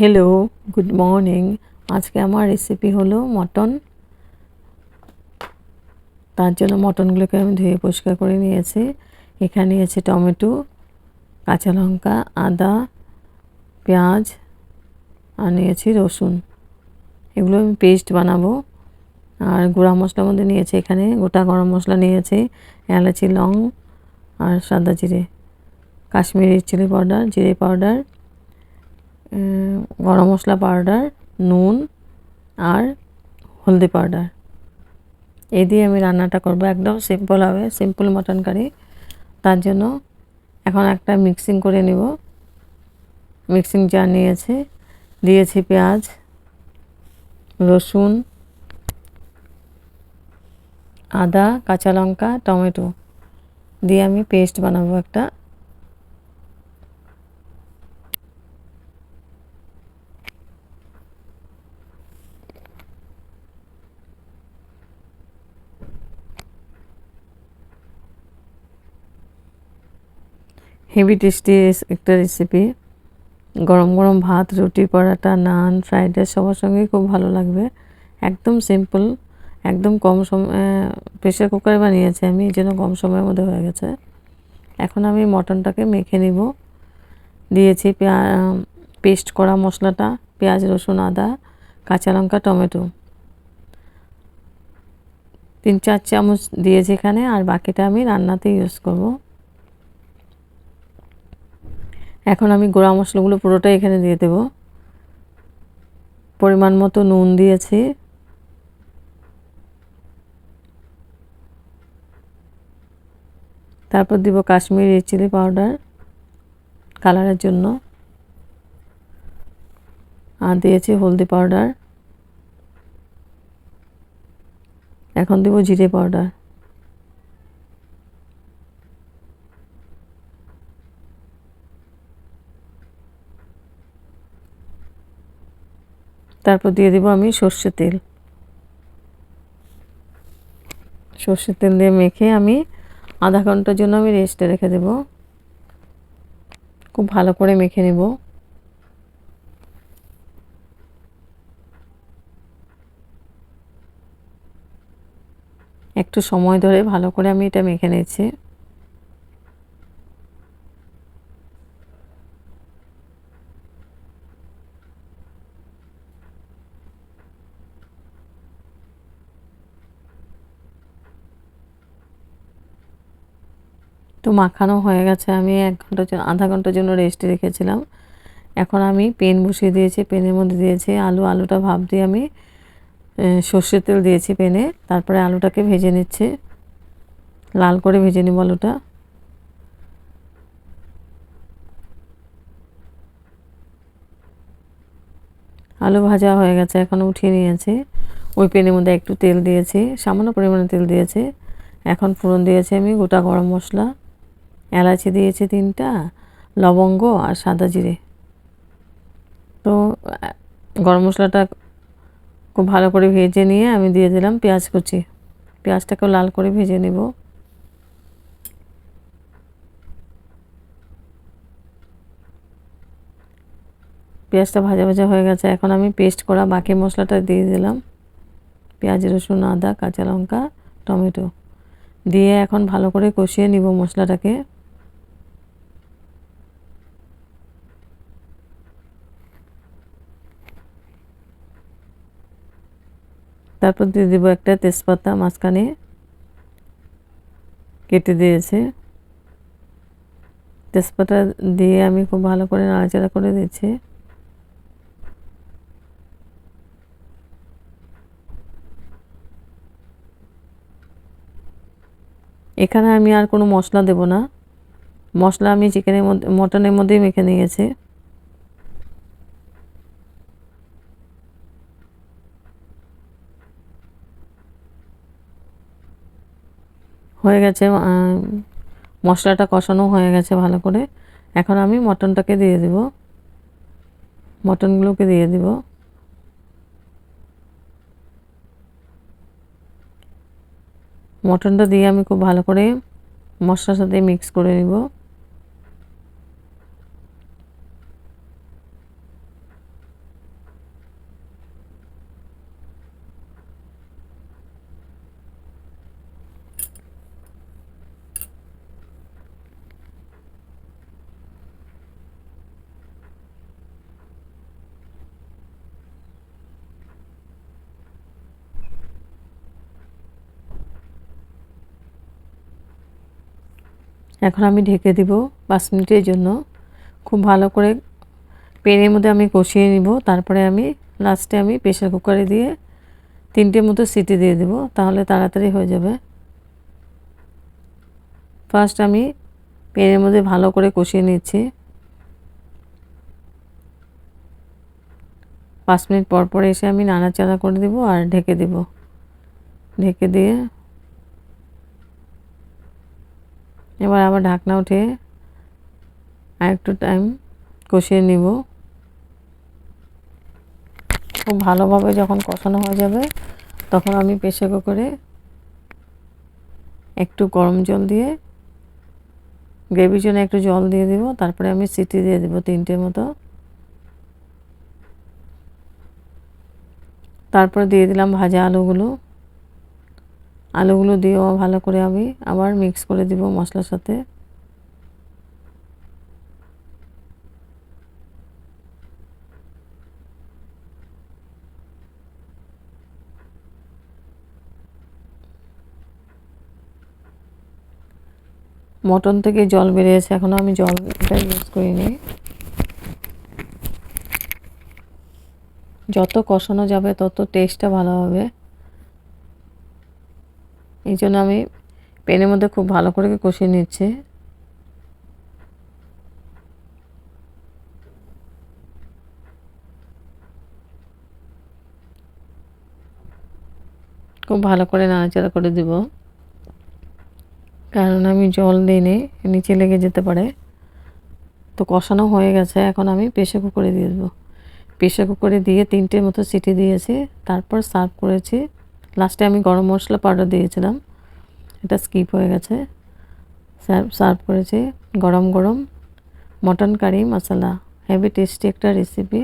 Hello good morning আজকে আমার recipe হলো মটন। তার জন্য মটনগুলোকে আমি ধুয়ে পরিষ্কার করে নিয়েছি। এখানে নিয়েছি টমেটো, কাঁচা লঙ্কা, আদা, পেঁয়াজ, আর নিয়েছি রসুন। এগুলো আমি পেস্ট বানাবো। আর গুঁড়া মশলার মধ্যে নিয়েছি এখানে গোটা গরম মশলা নিয়েছি, এলাচি, লং, আর সাদা জিরে। কাশ্মীরি চিলি পাউডার, জিরে পাউডার গরম মশলা পাউডার, নুন আর হলদি পাউডার। এই দিয়ে আমি রান্নাটা করব একদম সিম্পল হবে সিম্পল মটন কারি তার জন্য এখন একটা মিক্সিং করে নেব। মিক্সিং জার নিয়েছি, দিয়েছি পেঁয়াজ, রসুন, আদা, কাঁচা লঙ্কা, টমেটো। দিয়ে আমি পেস্ট বানাবো একটা। হেভি টেস্টি একটা রেসিপি গরম গরম ভাত, রুটি, পরাটা, নান ফ্রাইড রাইস সবার সঙ্গেই খুব ভালো লাগবে। একদম সিম্পল একদম কম সময় প্রেশার কুকারে বানিয়েছি আমি, এই জন্য কম সময়ের মধ্যে হয়ে গেছে। এখন আমি মটনটাকে মেখে নিব। দিয়েছি পেস্ট করা মশলাটা, পেঁয়াজ, রসুন, আদা, কাঁচা লঙ্কা, টমেটো। তিন চার চামচ দিয়েছি এখানে, আর বাকিটা আমি রান্নাতে ইউজ করব। এখন আমি গোড়া মশলাগুলো পুরোটাই এখানে দিয়ে দেব। পরিমাণ মতো নুন দিয়েছি। তারপর দিব কাশ্মীরি চিলি পাউডার কালারের জন্য। আর দিয়েছি হলদি পাউডার। এখন দিব জিরে পাউডার। তারপর দিয়ে দিব আমি সর্ষের তেল। সর্ষের তেল দিয়ে মেখে আমি আধা ঘণ্টার জন্য আমি রেস্টে রেখে দেব। খুব ভালো করে মেখে নেব। একটু সময় ধরে ভালো করে আমি এটা মেখে নিয়েছি। তো মাখানো হয়ে গেছে। আমি এক ঘণ্টার জন্য, আধা ঘণ্টার জন্য রেস্টে রেখেছিলাম। এখন আমি পেন বসিয়ে দিয়েছি, পেনের মধ্যে দিয়েছি। আলু, আলুটা ভাব দিয়ে আমি সর্ষের তেল দিয়েছি পেনে। তারপরে আলুটাকে ভেজে নিচ্ছে। লাল করে ভেজে নিব আলুটা। আলু ভাজা হয়ে গেছে, এখন উঠিয়ে নিয়েছি। ওই পেনের মধ্যে একটু তেল দিয়েছি, সামান্য পরিমাণে তেল দিয়েছি। এখন ফোড়ন দিয়েছি আমি গোটা গরম মশলা। এলাচি দিয়েছি তিনটা, লবঙ্গ আর সাদা জিরে। তো, গরম মশলাটা খুব ভালো করে ভেজে নিয়ে আমি দিয়ে দিলাম পেঁয়াজ কুচি। পেঁয়াজটাকেও লাল করে ভেজে নেব। পেঁয়াজটা ভাজা ভাজা হয়ে গেছে, এখন আমি পেস্ট করা বাকি মশলাটা দিয়ে দিলাম। পেঁয়াজ, রসুন, আদা, কাঁচা লঙ্কা, টমেটো। দিয়ে এখন ভালো করে কষিয়ে নিব মশলাটাকে। তারপর দিয়ে দেবো একটা তেজপাতা মাঝখানে কেটে দিয়েছে। তেজপাতা দিয়ে আমি খুব ভালো করে নাড়াচাড়া করে দিচ্ছি। এখানে আমি আর কোনো মশলা দেব না। মশলা আমি চিকেনের মধ্যে, মটনের মধ্যেই মেখে নিয়েছি। হয়ে গেছে মশলাটা কষানো হয়ে গেছে ভালো করে। এখন আমি মটনটাকে দিয়ে দেব। মটনগুলোকে দিয়ে দেব। মটনটা দিয়ে আমি খুব ভালো করে মশলার সাথে মিক্স করে নিব। এখন আমি ঢেকে দিব পাঁচ মিনিটের জন্য। খুব ভালো করে পেনের মধ্যে আমি কষিয়ে নিব, তারপরে আমি লাস্টে আমি প্রেশার কুকারে দিয়ে তিনটে মতো সিটি দিয়ে দেব, তাহলে তাড়াতাড়ি হয়ে যাবে। ফার্স্ট আমি পেনের মধ্যে ভালো করে কষিয়ে নিচ্ছি। পাঁচ মিনিট পর পর এসে আমি নাড়াচাড়া করে দেব আর ঢেকে দেব। ঢেকে দিয়ে এবার আবার ঢাকনা উঠে আর একটু টাইম কষিয়ে নিব। খুব ভালোভাবে যখন কষানো হয়ে যাবে, তখন আমি প্রেশার কুকারে একটু গরম জল দিয়ে, গ্রেভির জন্য একটু জল দিয়ে দেব, তারপরে আমি সিটি দিয়ে দেবো তিনটের মতো। তারপরে দিয়ে দিলাম ভাজা আলুগুলো। আলুগুলো দিয়েও ভালো করে আমি আবার মিক্স করে দিব মশলার সাথে। মটন থেকে জল বেরিয়েছে এখনও আমি জলটা ইউজ করিনি। যত কষানো যাবে তত টেস্টটা ভালো হবে। এই জন্য আমি পেনের মধ্যে খুব ভালো করে কষিয়ে নিচ্ছি। খুব ভালো করে নাড়াচাড়া করে দিব। কারণ আমি জল দিইনি, নিচে লেগে যেতে পারে। তো কষানো হয়ে গেছে, এখন আমি প্রেশার কুকারে দিয়ে দেবো। প্রেশার কুকারে দিয়ে তিনটের মতো সিটি দিয়েছি, তারপর সার্ভ করেছি। লাস্টে আমি গরম মশলা পাউডার দিয়েছিলাম, এটা স্কিপ হয়ে গেছে। সার্ভ সার্ভ করেছি। গরম গরম। Mutton curry masala heavy tasty একটা রেসিপি